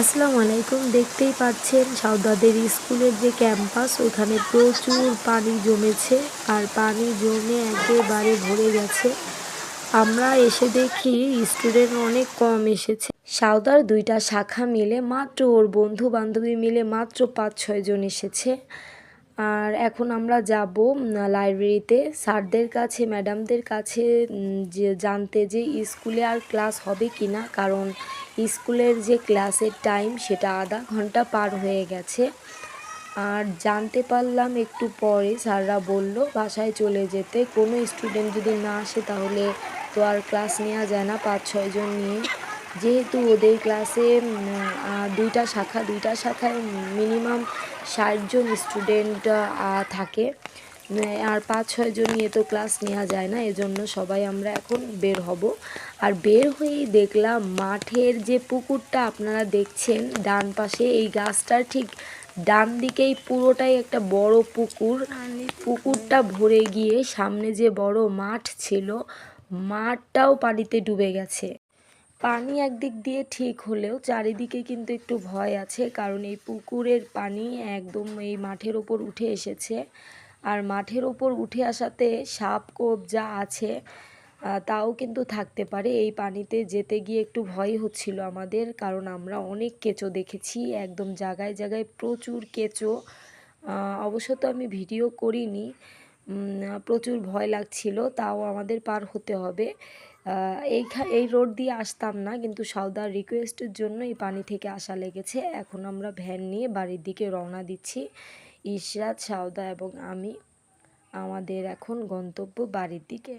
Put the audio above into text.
আসসালামু আলাইকুম, দেখতেই পাচ্ছেন সাউদাদের স্কুলের যে ক্যাম্পাস, ওখানে প্রচুর পানি জমেছে আর পানি জমে একেবারে ভরে গেছে। আমরা এসে দেখি স্টুডেন্ট অনেক কম এসেছে। সাউদার দুইটা শাখা মিলে মাত্র ওর বন্ধু বান্ধবী মিলে মাত্র পাঁচ ছয় জন এসেছে। আর এখন আমরা যাব লাইব্রেরিতে স্যারদের কাছে ম্যাডামদের কাছে যে জানতে যে স্কুলে আর ক্লাস হবে কি না কারণ স্কুলের যে ক্লাসের টাইম সেটা আধা ঘণ্টা পার হয়ে গেছে। আর জানতে পারলাম একটু পরে, স্যাররা বলল, বাসায় চলে যেতে। কোনো স্টুডেন্ট যদি না আসে, তাহলে তো আর ক্লাস নেওয়া যায় না পাঁচ ছয়জন নিয়ে। যেহেতু ওদের ক্লাসে দুইটা শাখা, দুইটা শাখায় মিনিমাম ষাটজন স্টুডেন্ট থাকে। আর পাঁচ ছয়জন নিয়ে তো ক্লাস নেওয়া যায় না, এজন্য সবাই আমরা এখন বের হব। আর বের হয়েই দেখলাম মাঠের যে পুকুরটা আপনারা দেখছেন, ডান পাশে এই গাছটার ঠিক ডান দিকেই পুরোটাই একটা বড় পুকুর। পুকুরটা ভরে গিয়ে সামনে যে বড় মাঠ ছিল, মাঠটাও পানিতে ডুবে গেছে। পানি একদিক দিয়ে ঠিক হলেও চারিদিকে কিন্তু একটু ভয় আছে, কারণ এই পুকুরের পানি একদম এই মাঠের ওপর উঠে এসেছে। আর মাঠের ওপর উঠে আসাতে সাপ, কোপ যা আছে তাও কিন্তু থাকতে পারে। এই পানিতে যেতে গিয়ে একটু ভয় হচ্ছিল আমাদের, কারণ আমরা অনেক কেঁচো দেখেছি, একদম জায়গায় জায়গায় প্রচুর কেঁচো। অবশ্য তো আমি ভিডিও করিনি প্রচুর ভয় লাগছিল, তাও আমাদের পার হতে হবে। এই এই রোড দিয়ে আসতাম না, কিন্তু সাউদার রিকোয়েস্টের জন্য এই পানি থেকে আসা লেগেছে। এখন আমরা ভ্যান নিয়ে বাড়ির দিকে রওনা দিচ্ছি। ইশরাত সাউদা এবং আমি, আমাদের এখন গন্তব্য বাড়ির দিকে।